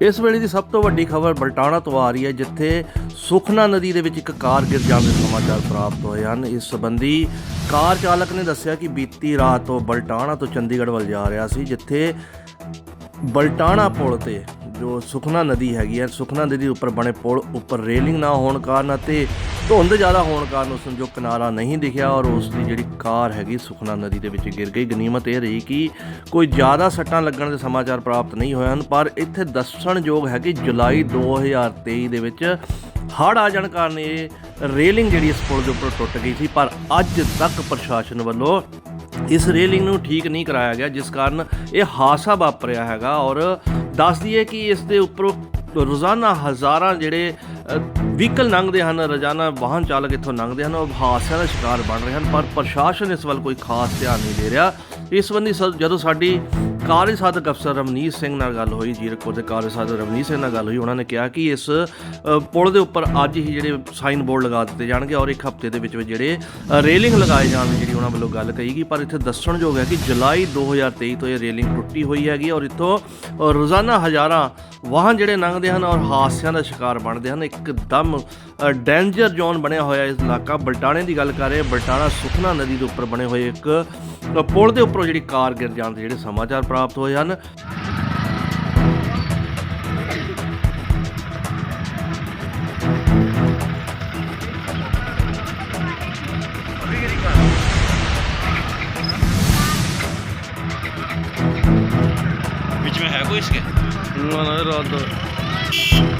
ਇਸ ਵੇਲੇ ਦੀ ਸਭ ਤੋਂ ਵੱਡੀ ਖਬਰ ਬਲਟਾਣਾ ਤੋਂ ਆ ਰਹੀ ਹੈ, ਜਿੱਥੇ ਸੁਖਨਾ ਨਦੀ ਦੇ ਵਿੱਚ ਇੱਕ ਕਾਰ ਗਿਰ ਜਾਣ ਦੇ ਸਮਾਚਾਰ ਪ੍ਰਾਪਤ ਹੋਏ ਹਨ। ਇਸ ਸੰਬੰਧੀ ਕਾਰ ਚਾਲਕ ਨੇ ਦੱਸਿਆ ਕਿ ਬੀਤੀ ਰਾਤ ਤੋਂ ਬਲਟਾਣਾ ਤੋਂ ਚੰਡੀਗੜ੍ਹ ਵੱਲ ਜਾ ਰਿਹਾ ਸੀ, ਜਿੱਥੇ ਬਲਟਾਣਾ ਪੁਲ ਤੇ ਜੋ ਸੁਖਨਾ ਨਦੀ ਹੈਗੀ ਹੈ, ਸੁਖਨਾ ਨਦੀ ਦੇ ਉੱਪਰ ਬਣੇ ਪੁਲ ਉੱਪਰ ਰੇਲਿੰਗ ਨਾ ਹੋਣ ਕਾਰਨ ਅਤੇ ਧੁੰਦ ਜ਼ਿਆਦਾ ਹੋਣ ਕਾਰਨ ਉਸ ਨੂੰ ਜੋ ਕਿਨਾਰਾ ਨਹੀਂ ਦਿਖਿਆ ਔਰ ਉਸ ਦੀ ਜਿਹੜੀ ਕਾਰ ਹੈਗੀ ਸੁਖਨਾ ਨਦੀ ਦੇ ਵਿੱਚ ਗਿਰ ਗਈ। ਗਨੀਮਤ ਇਹ ਰਹੀ ਕਿ ਕੋਈ ਜ਼ਿਆਦਾ ਸੱਟਾਂ ਲੱਗਣ ਦੇ ਸਮਾਚਾਰ ਪ੍ਰਾਪਤ ਨਹੀਂ ਹੋਏ ਹਨ, ਪਰ ਇੱਥੇ ਦੱਸਣਯੋਗ ਹੈ ਕਿ ਜੁਲਾਈ 2023 ਦੇ ਵਿੱਚ ਹੜ੍ਹ ਆ ਜਾਣ ਕਾਰਨ ਇਹ ਰੇਲਿੰਗ ਜਿਹੜੀ ਇਸ ਪੁਲ ਦੇ ਉੱਪਰ ਟੁੱਟ ਗਈ ਸੀ, ਪਰ ਅੱਜ ਤੱਕ ਪ੍ਰਸ਼ਾਸਨ ਵੱਲੋਂ ਇਸ ਰੇਲਿੰਗ ਨੂੰ ਠੀਕ ਨਹੀਂ ਕਰਾਇਆ ਗਿਆ, ਜਿਸ ਕਾਰਨ ਇਹ ਹਾਦਸਾ ਵਾਪਰਿਆ ਹੈਗਾ। ਔਰ ਦੱਸ ਦਈਏ ਕਿ ਇਸ ਦੇ ਉੱਪਰੋਂ ਰੋਜ਼ਾਨਾ ਹਜ਼ਾਰਾਂ ਜਿਹੜੇ ਵਹੀਕਲ ਲੰਘਦੇ ਹਨ, ਰੋਜ਼ਾਨਾ ਵਾਹਨ ਚਾਲਕ ਇੱਥੋਂ ਲੰਘਦੇ ਹਨ, ਉਹ ਹਾਦਸਿਆਂ ਦਾ ਸ਼ਿਕਾਰ ਬਣ ਰਹੇ ਹਨ, ਪਰ ਪ੍ਰਸ਼ਾਸਨ ਇਸ ਵੱਲ ਕੋਈ ਖਾਸ ਧਿਆਨ ਨਹੀਂ ਦੇ ਰਿਹਾ। ਇਸ ਸੰਬੰਧੀ ਸ- ਜਦੋਂ ਸਾਡੀ ਕਾਰਜ ਸਾਧਕ ਅਫਸਰ ਰਮਨੀਤ ਸਿੰਘ ਨਾਲ ਗੱਲ ਹੋਈ ਜੀਰਕਪੁਰ ਦੇ ਕਾਰਜ ਸਾਧਕ ਰਮਨੀਤ ਸਿੰਘ ਨਾਲ ਗੱਲ ਹੋਈ, ਉਹਨਾਂ ਨੇ ਕਿਹਾ ਕਿ ਇਸ ਪੁਲ ਦੇ ਉੱਪਰ ਅੱਜ ਹੀ ਜਿਹੜੇ ਸਾਈਨ ਬੋਰਡ ਲਗਾ ਦਿੱਤੇ ਜਾਣਗੇ ਔਰ ਇੱਕ ਹਫ਼ਤੇ ਦੇ ਵਿੱਚ ਵਿੱਚ ਜਿਹੜੇ ਰੇਲਿੰਗ ਲਗਾਏ ਜਾਣ ਦੀ ਜਿਹੜੀ ਉਹਨਾਂ ਵੱਲੋਂ ਗੱਲ ਕਹੀ ਗਈ। ਪਰ ਇੱਥੇ ਦੱਸਣਯੋਗ ਹੈ ਕਿ ਜੁਲਾਈ 2023 ਤੋਂ ਇਹ ਰੇਲਿੰਗ ਟੁੱਟੀ ਹੋਈ ਹੈਗੀ ਔਰ ਇੱਥੋਂ ਰੋਜ਼ਾਨਾ ਹਜ਼ਾਰਾਂ ਵਾਹਨ ਜਿਹੜੇ ਲੰਘਦੇ ਹਨ ਔਰ ਹਾਦਸਿਆਂ ਦਾ ਸ਼ਿਕਾਰ ਬਣਦੇ ਹਨ, ਇੱਕਦਮ ਡੇਂਜਰ ਜ਼ੋਨ ਬਣਿਆ ਹੋਇਆ ਇਸ ਇਲਾਕਾ। ਬਲਟਾਣੇ ਦੀ ਗੱਲ ਕਰ ਰਹੇ ਬਲਟਾਣਾ ਸੁਖਨਾ ਨਦੀ ਦੇ ਉੱਪਰ ਬਣੇ ਹੋਏ ਇੱਕ ਪੁਲ ਦੇ ਉੱਪਰੋਂ ਜਿਹੜੀ ਕਾਰ ਗਿਰ ਜਾਣ ਦੇ ਜਿਹੜੇ ਸਮਾਚਾਰ ਪ੍ਰਾਪਤ ਹੋਏ ਹਨ। ਕੋਈ ਇਸਕੇ ਉਹਨਾਂ ਦਾ ਰਾਤ।